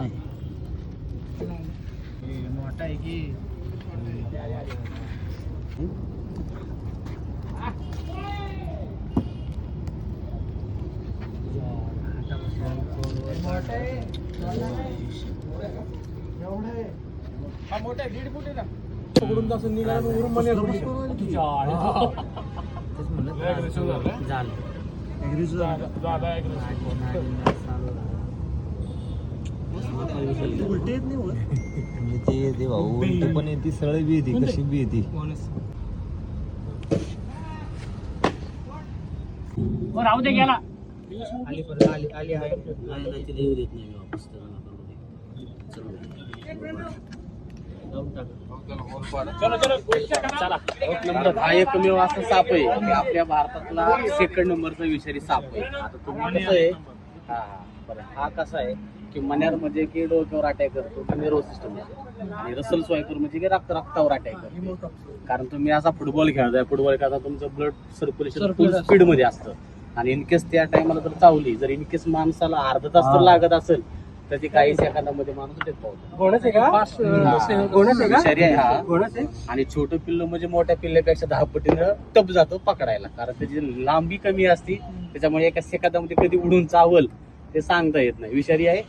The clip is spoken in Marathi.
नाही. मोठा आहे की हा. मोठा आहे दीड फूट आहे ना पकडून असं निघाला तेच म्हणलं झालं. उलटे येत नाही वर. म्हणजे ते येते भाऊ उलटी पण येते सरळ बी येते कशी बी येते. राहू दे गेला. आली परत आली आली आहे नाही तिला येऊ देत नाही मी वापस हा एकमेव असा साप आहे. की आपल्या भारतातला सेकंड नंबरचा विषारी साप आहे. आता तुम्ही कसं आहे? हा हा, बरं हा कसा आहे? की मण्यामध्ये की डोक्यावर अटॅक करतो नेरो सिस्टम आणि रसल स्वायकर म्हणजे की रक्त रक्तावर अटॅक करतो. कारण तुम्ही असा फुटबॉल खेळताय फुटबॉल खेळता तुमचं ब्लड सर्क्युलेशन फुल स्पीडमध्ये असतं. आणि इनकेस त्या टायमाला जर चावली जर इनकेस माणसाला अर्धा तास जर लागत असेल तर ती काही सेकंदामध्ये माणूस का? का? आहे? आणि छोटं पिल्लू म्हणजे मोठ्या पिल्ल्यापेक्षा दहा पटीनं टप जातो पकडायला. कारण त्याची लांबी कमी असती त्याच्यामुळे एका सेकंदामध्ये कधी उडून चावल ते सांगता येत नाही. विषारी आहे